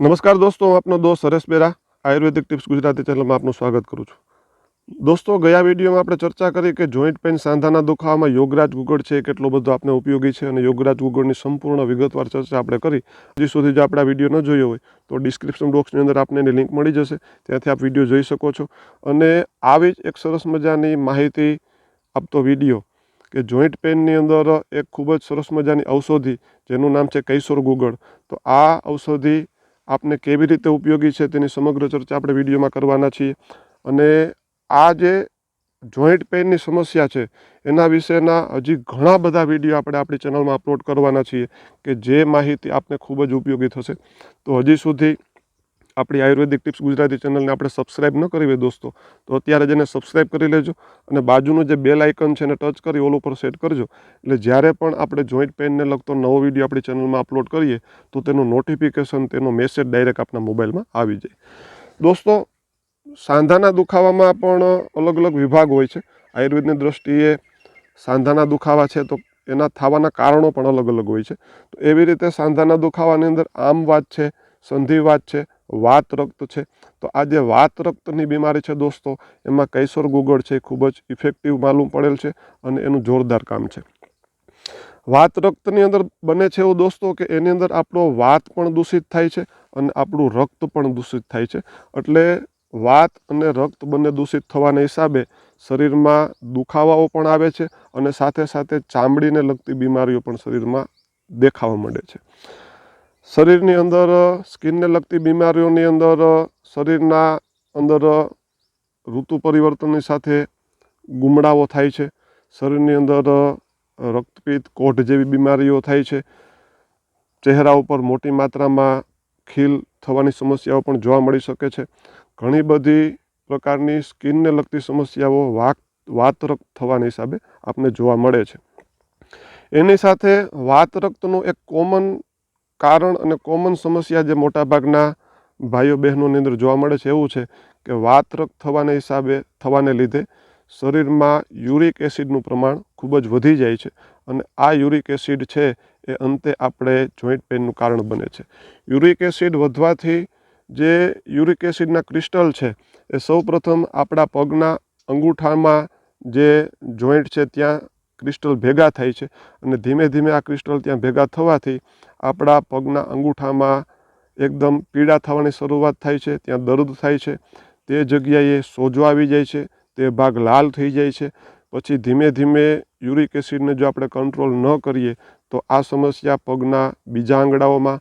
નમસ્કાર દોસ્તો, હું આપનો દોસ્ત હરેશ બેરા, આયુર્વેદિક ટિપ્સ ગુજરાતી ચેનલમાં આપનું સ્વાગત કરું છું. દોસ્તો, ગયા વિડીયોમાં આપણે ચર્ચા કરી કે જોઈન્ટ પેઇન સાંધાના દુખાવામાં યોગરાજ ગુગળ છે એ કેટલો બધો આપણે ઉપયોગી છે અને યોગરાજ ગુગળની સંપૂર્ણ વિગતવાર ચર્ચા આપણે કરી. હજી સુધી જો આપણે આ વીડિયો ન જોયો હોય, તો ડિસ્ક્રિપ્શન બોક્સની અંદર આપને એની લિંક મળી જશે, ત્યાંથી આપ વીડિયો જોઈ શકો છો. અને આવી જ એક સરસ મજાની માહિતી આપતો વીડિયો કે જોઈન્ટ પેઇનની અંદર એક ખૂબ જ સરસ મજાની ઔષધિ, જેનું નામ છે કૈશોર ગુગળ. તો આ ઔષધિ આપને કેવી રીતે ઉપયોગી છે તેની સમગ્ર ચર્ચા આપણે વિડીયોમાં કરવાના છીએ. અને આ જે જોઈન્ટ પેઇનની સમસ્યા છે, એના વિશેના હજી ઘણા બધા વીડિયો આપણે આપણી ચેનલમાં અપલોડ કરવાના છીએ કે જે માહિતી આપને ખૂબ જ ઉપયોગી થશે. તો હજી સુધી આપણી આયુર્વેદિક ટિપ્સ ગુજરાતી ચેનલને આપણે સબસ્ક્રાઇબ ન કરી હોય દોસ્તો, તો અત્યારે જ એને સબસ્ક્રાઇબ કરી લેજો અને બાજુનું જે બેલ આઇકન છે એને ટચ કરી ઓલ ઉપર સેટ કરજો. એટલે જ્યારે પણ આપણે જોઈન્ટ પેઇનને લગતો નવો વીડિયો આપણી ચેનલમાં અપલોડ કરીએ, તો તેનું નોટિફિકેશન તેનો મેસેજ ડાયરેક્ટ આપણા મોબાઈલમાં આવી જાય. દોસ્તો, સાંધાના દુખાવામાં પણ અલગ અલગ વિભાગ હોય છે. આયુર્વેદની દ્રષ્ટિએ સાંધાના દુખાવા છે તો એના થવાના કારણો પણ અલગ અલગ હોય છે. તો એવી રીતે સાંધાના દુખાવાની અંદર આમ વાત છે, સંધિવાત છે વાત રક્ત છે. તો આ જે વાત રક્તની બીમારી છે દોસ્તો, એમાં કૈશોર ગુગળ છે ખૂબ જ ઇફેક્ટિવ માલુમ પડેલ છે અને એનું જોરદાર કામ છે. વાત રક્તની અંદર બને છે એવું દોસ્તો કે એની અંદર આપણો વાત પણ દૂષિત થાય છે અને આપણું રક્ત પણ દૂષિત થાય છે. એટલે વાત અને રક્ત બંને દૂષિત થવાના હિસાબે શરીરમાં દુખાવાઓ પણ આવે છે અને સાથે સાથે ચામડીને લગતી બીમારીઓ પણ શરીરમાં દેખાવા માંડે છે. શરીરની અંદર સ્કિનને લગતી બીમારીઓની અંદર શરીરના અંદર ઋતુ પરિવર્તનની સાથે ગુમડાઓ થાય છે. શરીરની અંદર રક્તપિત્ત, કોઢ જેવી બીમારીઓ થાય છે. ચહેરા ઉપર મોટી માત્રામાં ખીલ થવાની સમસ્યાઓ પણ જોવા મળી શકે છે. ઘણી બધી પ્રકારની સ્કિનને લગતી સમસ્યાઓ વાક, વાતરક્ત થવાના હિસાબે આપને જોવા મળે છે. એની સાથે વાતરક્તનું એક કોમન કારણ અને કોમન સમસ્યા જે મોટાભાગના ભાઈઓ બહેનોની અંદર જોવા મળે છે એવું છે કે વાતરક થવાના હિસાબે થવાને લીધે શરીરમાં યુરિક એસિડનું પ્રમાણ ખૂબ જ વધી જાય છે અને આ યુરિક એસિડ છે એ અંતે આપણે જોઈન્ટ પેઇનનું કારણ બને છે. યુરિક એસિડ વધવાથી જે યુરિક એસિડના ક્રિસ્ટલ છે એ સૌપ્રથમ આપણા પગના અંગૂઠામાં જે જોઈન્ટ છે ત્યાં ક્રિસ્ટલ ભેગા થાય છે અને ધીમે ધીમે આ ક્રિસ્ટલ ત્યાં ભેગા થવાથી આપણા પગના અંગૂઠામાં એકદમ પીડા થવાની શરૂઆત થાય છે, ત્યાં દર્દ થાય છે, તે જગ્યાએ સોજો આવી જાય છે, તે ભાગ લાલ થઈ જાય છે. પછી ધીમે ધીમે યુરિક એસિડને જો આપણે કંટ્રોલ ન કરીએ, તો આ સમસ્યા પગના બીજા આંગળાઓમાં,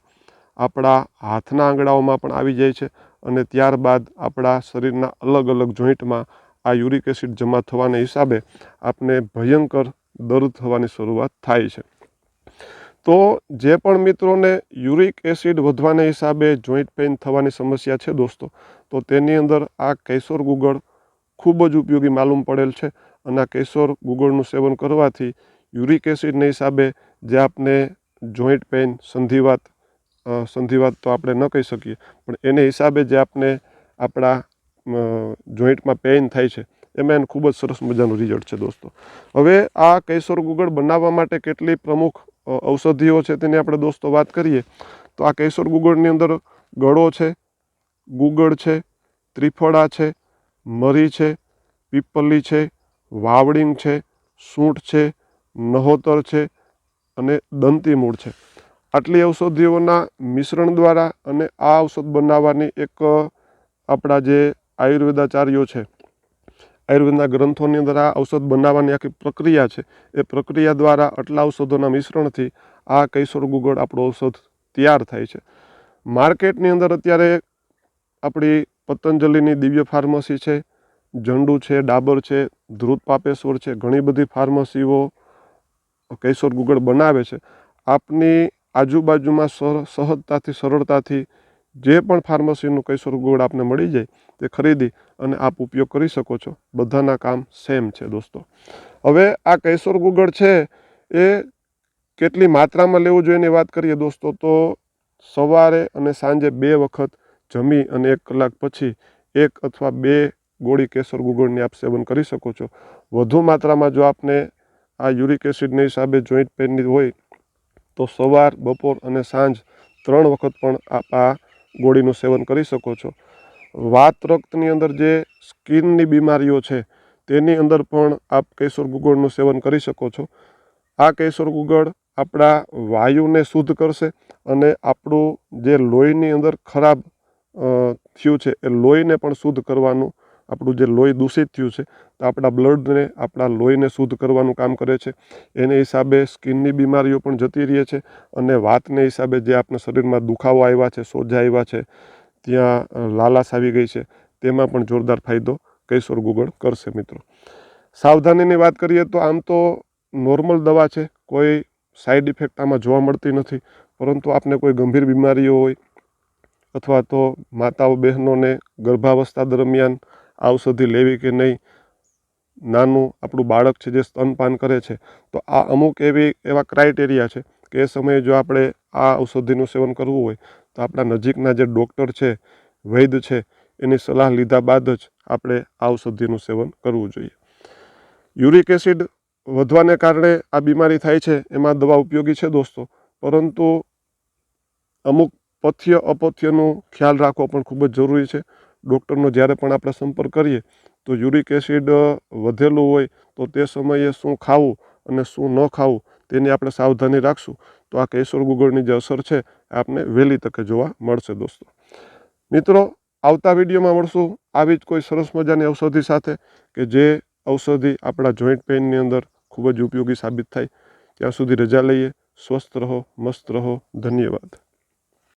આપણા હાથના આંગળાઓમાં પણ આવી જાય છે અને ત્યારબાદ આપણા શરીરના અલગ અલગ જોઈન્ટમાં આ યુરિક એસિડ જમા થવાને હિસાબે આપને ભયંકર દર્દ થવાની શરૂઆત થાય છે. તો જે પણ મિત્રોને યુરિક એસિડ વધવાને હિસાબે જોઈન્ટ પેઇન થવાની સમસ્યા છે દોસ્તો, તો તેની અંદર આ કેસોર ગુગળ ખૂબ જ ઉપયોગી માલુમ પડેલ છે અને આ કેસોર ગુગળનું સેવન કરવાથી યુરિક એસિડને હિસાબે જે આપને જોઈન્ટ પેઇન સંધિવાત સંધિવાત તો આપણે ન કહી શકીએ, પણ એને હિસાબે જે આપને આપણા જોઈન્ટમાં પેઇન થાય છે, એમાં એને ખૂબ જ સરસ મજાનું રિઝલ્ટ છે દોસ્તો. હવે આ કૈશોર ગુગળ બનાવવા માટે કેટલી પ્રમુખ ઔષધિઓ છે તેની આપણે દોસ્તો વાત કરીએ, તો આ કેસર ગુગળની અંદર ગળો છે, ગુગળ છે, ત્રિફળા છે, મરી છે, પીપલી છે, વાવડિંગ છે, સૂંઠ છે, નહોતર છે અને દંતી મૂળ છે. આટલી ઔષધિઓના મિશ્રણ દ્વારા અને આ ઔષધ બનાવવાની એક આપણા જે આયુર્વેદાચાર્યો છે આયુર્વેદના ગ્રંથોની અંદર આ ઔષધ બનાવવાની આખી પ્રક્રિયા છે. એ પ્રક્રિયા દ્વારા આટલા ઔષધોના મિશ્રણથી આ કૈશોર ગુગળ આપણો ઔષધ તૈયાર થાય છે. માર્કેટની અંદર અત્યારે આપણી પતંજલિની દિવ્ય ફાર્મસી છે, ઝંડુ છે, ડાબર છે, ધ્રુત પાપેશ્વર છે, ઘણી બધી ફાર્મસીઓ કૈશોર ગુગળ બનાવે છે. આપની આજુબાજુમાં સહજતાથી, સરળતાથી જે પણ ફાર્મસીનું કૈસોર ગુગળ આપને મળી જાય તે ખરીદી અને આપ ઉપયોગ કરી શકો છો. બધાના કામ સેમ છે દોસ્તો. હવે આ કૈશોર ગુગળ છે, એ કેટલી માત્રામાં લેવું જોઈએ એની વાત કરીએ દોસ્તો તો સવારે અને સાંજે બે વખત જમી અને એક કલાક પછી એક અથવા બે ગોળી કેસર ગુગળની આપ સેવન કરી શકો છો. વધુ માત્રામાં જો આપને આ યુરિક એસિડને હિસાબે જોઈન્ટ પેનની હોય, તો સવાર, બપોર અને સાંજ ત્રણ વખત પણ આપ આ ગોળીનું સેવન કરી શકો છો. વાત રક્તની અંદર જે સ્કિનની બીમારીઓ છે, તેની અંદર પણ આપ કેશોર ગુગળનું સેવન કરી શકો છો. આ કેશોર ગુગળ આપણા વાયુને શુદ્ધ કરશે અને આપણું જે લોહીની અંદર ખરાબ થયું છે, એ લોહીને પણ શુદ્ધ કરવાનું, આપણું જે લોહી દૂષિત થયું છે, તો આપણા બ્લડને, આપણા લોહીને શુદ્ધ કરવાનું કામ કરે છે. એને હિસાબે સ્કિનની બીમારીઓ પણ જતી રહે છે અને વાતને હિસાબે જે આપણા શરીરમાં દુખાવો આવ્યા છે, સોજા આવ્યા છે ત્યાં લાલાસ આવી ગઈ છે. તેમાં પણ જોરદાર ફાયદો કેશોર ગુગળ કરશે મિત્રો. સાવધાનીની વાત કરીએ તો આમ તો નોર્મલ દવા છે. કોઈ સાઈડ ઇફેક્ટ આમાં જોવા મળતી નથી. પરંતુ આપને કોઈ ગંભીર બીમારીઓ હોય અથવા તો માતાઓ, બહેનોને ગર્ભાવસ્થા દરમિયાન આ ઔષધિ લેવી કે નહીં, નાનું આપણું બાળક છે જે સ્તનપાન કરે છે, તો આ અમુક એવી, એવા ક્રાઇટેરિયા છે કે એ સમયે જો આપણે આ ઔષધિનું સેવન કરવું હોય, તો આપણા નજીકના જે ડૉક્ટર છે વૈદ છે, એની સલાહ લીધા બાદ જ આપણે આ ઔષધિનું સેવન કરવું જોઈએ. યુરિક એસિડ વધવાને કારણે આ બીમારી થાય છે, એમાં દવા ઉપયોગી છે દોસ્તો, પરંતુ અમુક પથ્ય, અપથ્યનું ખ્યાલ રાખવો પણ ખૂબ જ જરૂરી છે. ડૉક્ટરનો જ્યારે પણ આપણે સંપર્ક કરીએ, તો યુરિક એસિડ વધેલું હોય, તો તે સમયે શું ખાવું અને શું ન ખાવું તેની આપણે સાવધાની રાખશું. તો આ કેશોર ગુગળની જે અસર છે આપને વહેલી તકે જોવા મળશે દોસ્તો. મિત્રો, આવતા વિડીયોમાં મળશું. આવી જ કોઈ સરસ મજાની ઔષધિ સાથે કે જે ઔષધિ આપણા જોઈન્ટ પેઇનની અંદર ખૂબ જ ઉપયોગી સાબિત થાય. ત્યાં સુધી રજા લઈએ. સ્વસ્થ રહો, મસ્ત રહો. ધન્યવાદ.